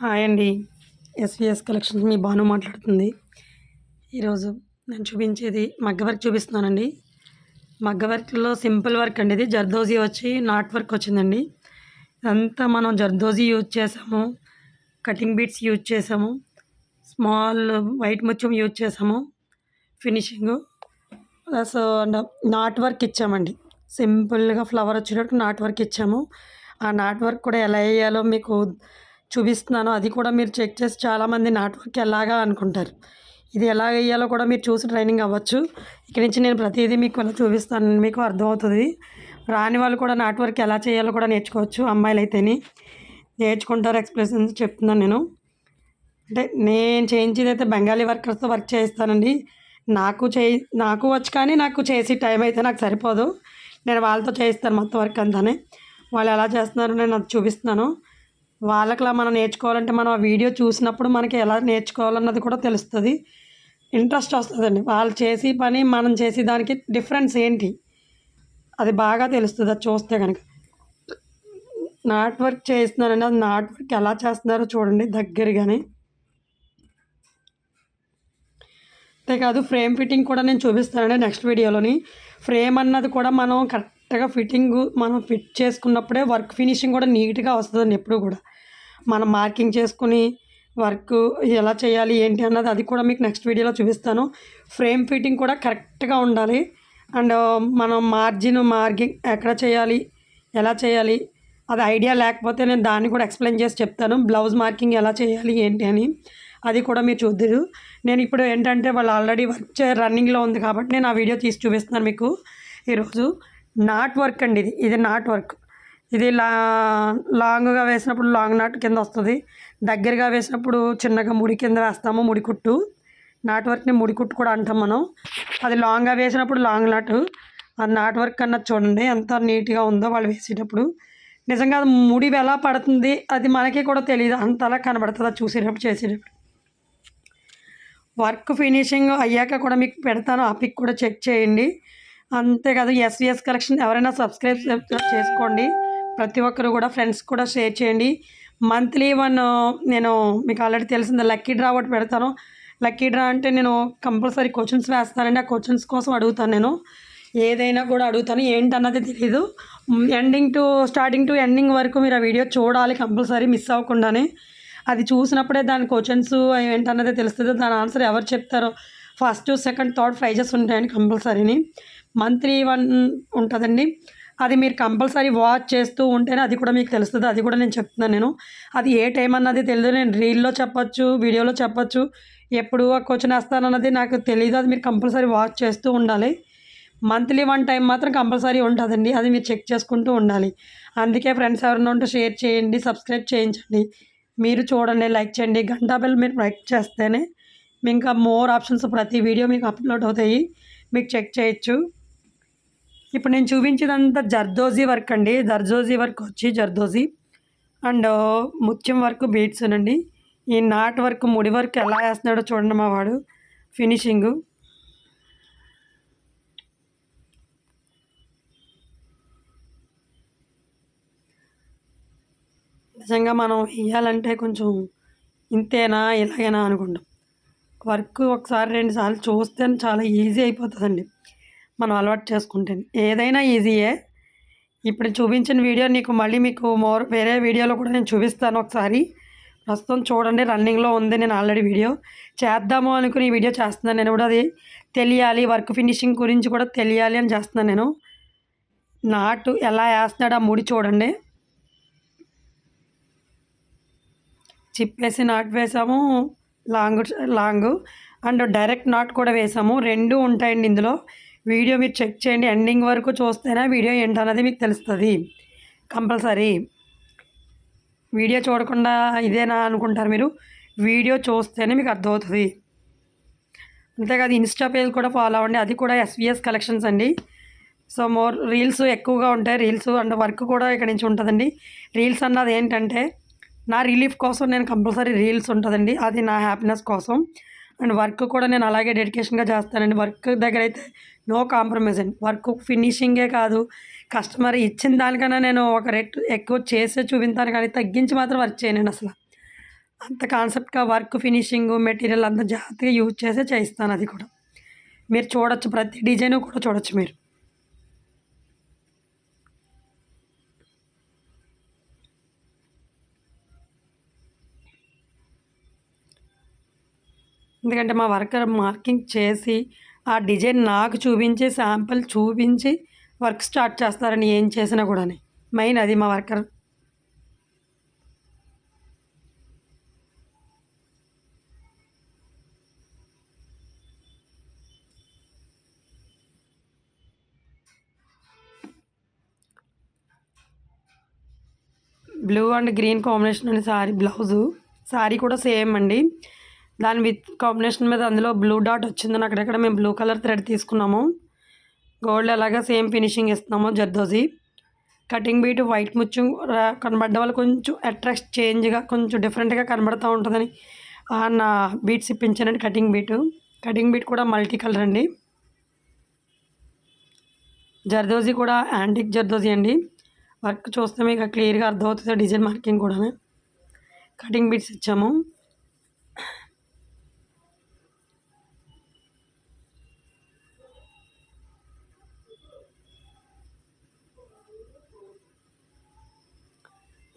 Hi అండి. SVS collections మీ భాను మాట్లాడుతుంది. ఈరోజు నేను చూపించేది మగ్గ వర్క్ చూపిస్తున్నానండి. మగ్గ వర్క్లో సింపుల్ వర్క్ అండి ఇది. జర్దోజీ వచ్చి నాట్ వర్క్ వచ్చిందండి. ఇదంతా మనం జర్దోజీ యూజ్ చేసాము. కటింగ్ బీట్స్ యూజ్ చేసాము. స్మాల్ వైట్ ముత్యం యూజ్ చేసాము. ఫినిషింగ్. ప్లస్ నాట్ వర్క్ ఇచ్చామండి. సింపుల్గా ఫ్లవర్ వచ్చేటట్టు నాట్ వర్క్ ఇచ్చాము. ఆ నాట్ వర్క్ కూడా ఎలా వేయాలో మీకు చూపిస్తున్నాను. అది కూడా మీరు చెక్ చేసి చాలామంది నాట్వర్క్ ఎలాగా అనుకుంటారు. ఇది ఎలా వేయాలో కూడా మీరు చూసి ట్రైనింగ్ అవ్వచ్చు. ఇక్కడి నుంచి నేను ప్రతిదీ మీకు ఇలా చూపిస్తాను. మీకు అర్థమవుతుంది. రాని వాళ్ళు కూడా నాట్ వర్క్ ఎలా చేయాలో కూడా నేర్చుకోవచ్చు. అమ్మాయిలు అయితేని నేర్చుకుంటారు ఎక్స్ప్రెషన్స్ చెప్తున్నాను నేను. అంటే నేను చేయించేది అయితే బెంగాలీ వర్కర్స్తో వర్క్ చేయిస్తానండి. నాకు చేయి నాకు వచ్చు కానీ నాకు చేసి టైం అయితే నాకు సరిపోదు. నేను వాళ్ళతో చేయిస్తాను మొత్తం వర్క్ అంతానే. వాళ్ళు ఎలా చేస్తున్నారో నేను అది చూపిస్తున్నాను. వాళ్ళకిలా మనం నేర్చుకోవాలంటే మనం ఆ వీడియో చూసినప్పుడు మనకి ఎలా నేర్చుకోవాలన్నది కూడా తెలుస్తుంది. ఇంట్రెస్ట్ వస్తుందండి. వాళ్ళు చేసి పని మనం చేసే దానికి డిఫరెన్స్ ఏంటి? అది బాగా తెలుస్తుంది. అది చూస్తే కనుక నాట్ వర్క్ చేస్తున్నారండి అది నాట్ వర్క్ ఎలా చేస్తున్నారో చూడండి దగ్గరగానే. అంతేకాదు ఫ్రేమ్ ఫిట్టింగ్ కూడా నేను చూపిస్తానండి నెక్స్ట్ వీడియోలోని. ఫ్రేమ్ అన్నది కూడా మనం కరెక్ట్గా ఫిట్టింగ్ మనం ఫిట్ చేసుకున్నప్పుడే వర్క్ ఫినిషింగ్ కూడా నీట్గా వస్తుందండి ఎప్పుడు కూడా. మనం మార్కింగ్ చేసుకుని వర్క్ ఎలా చేయాలి ఏంటి అన్నది అది కూడా మీకు నెక్స్ట్ వీడియోలో చూపిస్తాను. ఫ్రేమ్ ఫిట్టింగ్ కూడా కరెక్ట్గా ఉండాలి. అండ్ మనం మార్జిన్ మార్కింగ్ ఎక్కడ చేయాలి ఎలా చేయాలి అది ఐడియా లేకపోతే నేను దాన్ని కూడా ఎక్స్ప్లెయిన్ చేసి చెప్తాను. బ్లౌజ్ మార్కింగ్ ఎలా చేయాలి ఏంటి అని అది కూడా మీరు చూద్దరు. నేను ఇప్పుడు ఏంటంటే వాళ్ళు ఆల్రెడీ వర్క్ చే రన్నింగ్లో ఉంది కాబట్టి నేను ఆ వీడియో తీసి చూపిస్తున్నాను మీకు ఈరోజు. నాట్ వర్క్ అండి ఇది. ఇది నాట్ వర్క్. ఇది లా లాంగ్గా వేసినప్పుడు లాంగ్ నాట్ కింద వస్తుంది. దగ్గరగా వేసినప్పుడు చిన్నగా ముడి కింద వేస్తాము ముడి కుట్టు. నాట్ వర్క్ని ముడి కుట్టు కూడా అంటాం మనం. అది లాంగ్గా వేసినప్పుడు లాంగ్ నాట్. అది నాట్ వర్క్ అన్నది చూడండి ఎంత నీట్గా ఉందో వాళ్ళు వేసేటప్పుడు. నిజంగా అది ముడి ఎలా పడుతుంది అది మనకి కూడా తెలియదు అంతలా కనబడుతుంది అది చూసేటప్పుడు చేసేటప్పుడు. వర్క్ ఫినిషింగ్ అయ్యాక కూడా మీకు పెడతాను. ఆ పిక్ కూడా చెక్ చేయండి. అంతేకాదు ఎస్విఎస్ కలెక్షన్ ఎవరైనా సబ్స్క్రైబ్ చేసుకోండి. ప్రతి ఒక్కరు కూడా ఫ్రెండ్స్ కూడా షేర్ చేయండి. మంత్లీ వన్ నేను మీకు ఆల్రెడీ తెలిసింది లక్కీ డ్రా ఒకటి పెడతాను. లక్కీ డ్రా అంటే నేను కంపల్సరీ క్వశ్చన్స్ వేస్తానండి. ఆ క్వశ్చన్స్ కోసం అడుగుతాను నేను. ఏదైనా కూడా అడుగుతాను. ఏంటన్నది తెలీదు. Ending to starting to ending వరకు మీరు ఆ వీడియో చూడాలి కంపల్సరీ మిస్ అవ్వకుండానే. అది చూసినప్పుడే దాని క్వశ్చన్స్ ఏంటన్నది తెలుస్తుంది. దాని ఆన్సర్ ఎవరు చెప్తారో. ఫస్ట్ సెకండ్ థర్డ్ ప్రైజెస్ ఉంటాయండి కంపల్సరీని మంత్లీ వన్ ఉంటుందండి. అది మీరు కంపల్సరీ వాచ్ చేస్తూ ఉంటేనే అది కూడా మీకు తెలుస్తుంది. అది కూడా నేను చెప్తున్నాను నేను. అది ఏ టైం అన్నది తెలియదు నేను రీల్లో చెప్పొచ్చు వీడియోలో చెప్పొచ్చు. ఎప్పుడు క్వశ్చన్ వేస్తానన్నది నాకు తెలియదు అది మీరు కంపల్సరీ వాచ్ చేస్తూ ఉండాలి. మంత్లీ వన్ టైం మాత్రం కంపల్సరీ ఉంటుందండి. అది మీరు చెక్ చేసుకుంటూ ఉండాలి. అందుకే ఫ్రెండ్స్ ఎవరైనా ఉంటే షేర్ చేయండి సబ్స్క్రైబ్ చేయించండి. మీరు చూడండి లైక్ చేయండి. గంటా బెల్ మీరు లైక్ చేస్తేనే మీ ఇంకా మోర్ ఆప్షన్స్ ప్రతి వీడియో మీకు అప్లోడ్ అవుతాయి. మీకు చెక్ చేయొచ్చు. ఇప్పుడు నేను చూపించేదంతా జర్దోజీ వర్క్ అండి. జర్దోజీ వర్క్ వచ్చి జర్దోజీ. అండ్ ముత్యం వర్క్ బీట్స్ అండి ఈ నాట్ వర్క్ ముడి వర్క్ ఎలా వేస్తున్నాడో చూడండి మా వాడు. ఫినిషింగు. నిజంగా మనం వేయాలంటే కొంచెం ఇంతేనా ఇలాగేనా అనుకుంటాం. వర్క్ ఒకసారి రెండు సార్లు చూస్తే చాలా ఈజీ అయిపోతుందండి. మనం అలవాటు చేసుకుంటే ఏదైనా ఈజీయే. ఇప్పుడు చూపించిన వీడియో నీకు మళ్ళీ మీకు మోర్ వేరే వీడియోలో కూడా నేను చూపిస్తాను ఒకసారి. ప్రస్తుతం చూడండి రన్నింగ్లో ఉంది నేను ఆల్రెడీ వీడియో. చేద్దాము అనుకుని ఈ వీడియో చేస్తున్నాను నేను కూడా అది. తెలియాలి వర్క్ ఫినిషింగ్ గురించి కూడా తెలియాలి అని చేస్తున్నాను నేను. నాటు ఎలా వేస్తున్నాడు ఆ ముడి చూడండి. చిప్పేసి నాటు వేసాము. Long long and direct knot కూడా వేసాము. రెండు ఉంటాయండి ఇందులో. వీడియో మీరు చెక్ చేయండి. ఎండింగ్ వరకు చూస్తేనే వీడియో ఏంటన్నది మీకు తెలుస్తుంది. కంపల్సరీ. వీడియో చూడకుండా ఇదేనా అనుకుంటారు మీరు? వీడియో చూస్తేనే మీకు అర్థమవుతుంది. అంతేకాదు ఇన్స్టా పేజ్ కూడా ఫాలో అవ్వండి. అది కూడా ఎస్విఎస్ కలెక్షన్స్ అండి. సో మోర్ రీల్స్ ఎక్కువగా ఉంటాయి. రీల్స్ అండ్ వర్క్ కూడా ఇక్కడ నుంచి ఉంటుందండి. రీల్స్ అన్నది ఏంటంటే నా రిలీఫ్ కోసం నేను కంపల్సరీ రీల్స్ ఉంటుందండి. అది నా హ్యాపీనెస్ కోసం. అండ్ వర్క్ కూడా నేను అలాగే డెడికేషన్గా చేస్తానండి. వర్క్ దగ్గర అయితే నో కాంప్రమైజ్ అండి. వర్క్ ఫినిషింగే కాదు. కస్టమర్ ఇచ్చిన దానికన్నా నేను ఒక రేట్ ఎక్కువ చేసే చూపించాను కానీ తగ్గించి మాత్రం వర్క్ చేయనండి అసలు. అంత కాన్సెప్ట్గా వర్క్ ఫినిషింగ్ మెటీరియల్ అంత జాగ్రత్తగా యూజ్ చేసే చేయిస్తాను అది కూడా. మీరు చూడొచ్చు ప్రతి డిజైన్ కూడా చూడొచ్చు మీరు. ఎందుకంటే మా వర్కర్ మార్కింగ్ చేసి ఆ డిజైన్ నాకు చూపించి శాంపిల్ చూపించి వర్క్ స్టార్ట్ చేస్తారని ఏం చేసినా కూడా మెయిన్ అది మా worker. Blue and green combination అండి సారీ బ్లౌజు. సారీ కూడా సేమ్ అండి. దాని విత్ కాంబినేషన్ మీద అందులో బ్లూ డాట్ వచ్చిందని అక్కడెక్కడ మేము బ్లూ కలర్ థ్రెడ్ తీసుకున్నాము. గోల్డ్ అలాగే సేమ్ ఫినిషింగ్ ఇస్తున్నాము జర్దోజీ. కటింగ్ బీట్ వైట్ ముచ్చు కనబడ్డ వాళ్ళు కొంచెం అట్రాక్ట్ చేంజ్గా కొంచెం డిఫరెంట్గా కనబడుతూ ఉంటుందని నా బీట్స్ ఇప్పించానండి కటింగ్ బీట్. కటింగ్ బీట్ కూడా మల్టీ కలర్ అండి. జర్దోజీ కూడా యాంటిక్ జర్దోజీ అండి. వర్క్ చూస్తే మీకు క్లియర్గా అర్థమవుతుంది డిజైన్ మార్కింగ్ కూడా కటింగ్ బీట్స్ ఇచ్చాము.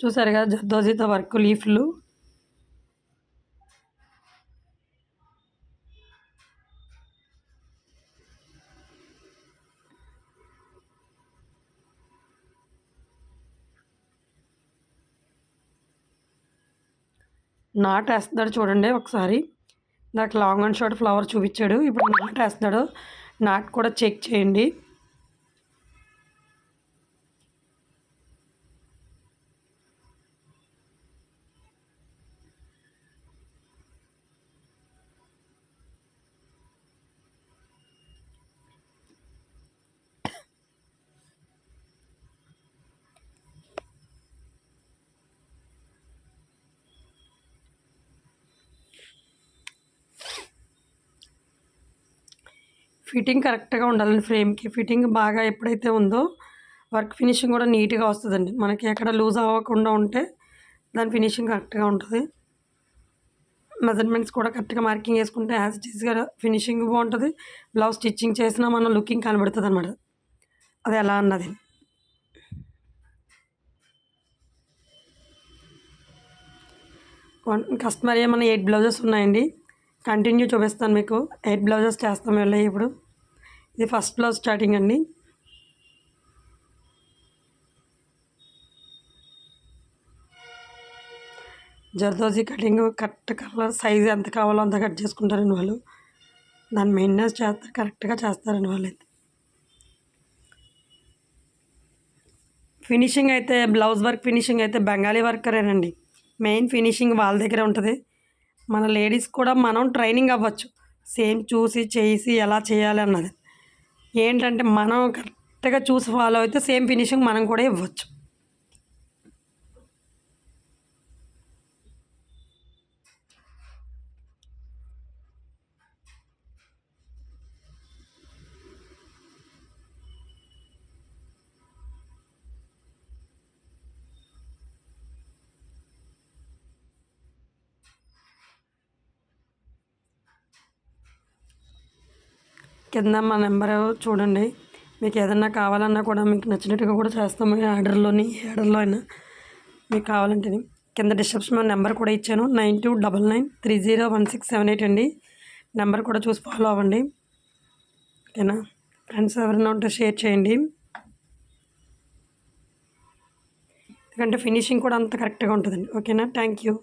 చూసారు కదా జర్దోజీతో వర్క్ లీఫ్లు. నాట్ వేస్తున్నాడు చూడండి ఒకసారి. నాకు లాంగ్ అండ్ షార్ట్ ఫ్లవర్ చూపించాడు. ఇప్పుడు నాట్ వేస్తున్నాడు. నాట్ కూడా చెక్ చేయండి. ఫిట్టింగ్ కరెక్ట్గా ఉండాలండి ఫ్రేమ్కి. ఫిట్టింగ్ బాగా ఎప్పుడైతే ఉందో వర్క్ ఫినిషింగ్ కూడా నీట్గా వస్తుందండి. మనకి ఎక్కడ లూజ్ అవ్వకుండా ఉంటే దాని ఫినిషింగ్ కరెక్ట్గా ఉంటుంది. మెజర్మెంట్స్ కూడా కరెక్ట్గా మార్కింగ్ వేసుకుంటే యాజ్ ఈజ్గా ఫినిషింగ్ బాగుంటుంది. బ్లౌజ్ స్టిచ్చింగ్ చేసినా మన లుకింగ్ కనబడుతుంది అనమాట అది ఎలా అన్నది. వన్ కస్టమర్ ఏమన్నా ఎయిట్ బ్లౌజెస్ ఉన్నాయండి? కంటిన్యూ చూపిస్తాను మీకు. ఎయిట్ బ్లౌజెస్ చేస్తాం వెళ్ళి ఇప్పుడు. ఇది ఫస్ట్ బ్లౌజ్ స్టార్టింగ్ అండి. Zardozi cutting correct colour size ఎంత కావాలో అంత కట్ చేసుకుంటారని వాళ్ళు. దాన్ని మెయింటెనెన్స్ చేస్తారు కరెక్ట్గా చేస్తారని వాళ్ళు అయితే. ఫినిషింగ్ అయితే బ్లౌజ్ వర్క్ ఫినిషింగ్ అయితే బెంగాలీ వర్కరేనండి. మెయిన్ ఫినిషింగ్ వాళ్ళ దగ్గర ఉంటుంది. మన లేడీస్ కూడా మనం ట్రైనింగ్ అవ్వచ్చు. సేమ్ చూసి చేసి ఎలా చేయాలి అన్నది. ఏంటంటే మనం కరెక్ట్గా చూసి ఫాలో అయితే సేమ్ ఫినిషింగ్ మనం కూడా ఇవ్వచ్చు. కింద మా నెంబర్ చూడండి. మీకు ఏదన్నా కావాలన్నా కూడా మీకు నచ్చినట్టుగా కూడా చేస్తాము. ఆర్డర్లోని ఆర్డర్లో అయినా మీకు కావాలంటే కింద డిస్క్రిప్షన్ నెంబర్ కూడా ఇచ్చాను. Nine two double nine three zero one six seven eight అండి. నెంబర్ కూడా చూసి ఫాలో అవ్వండి. ఓకేనా? ఫ్రెండ్స్ ఎవరైనా ఉంటే షేర్ చేయండి. ఎందుకంటే ఫినిషింగ్ కూడా అంత కరెక్ట్గా ఉంటుందండి. ఓకేనా? Thank you.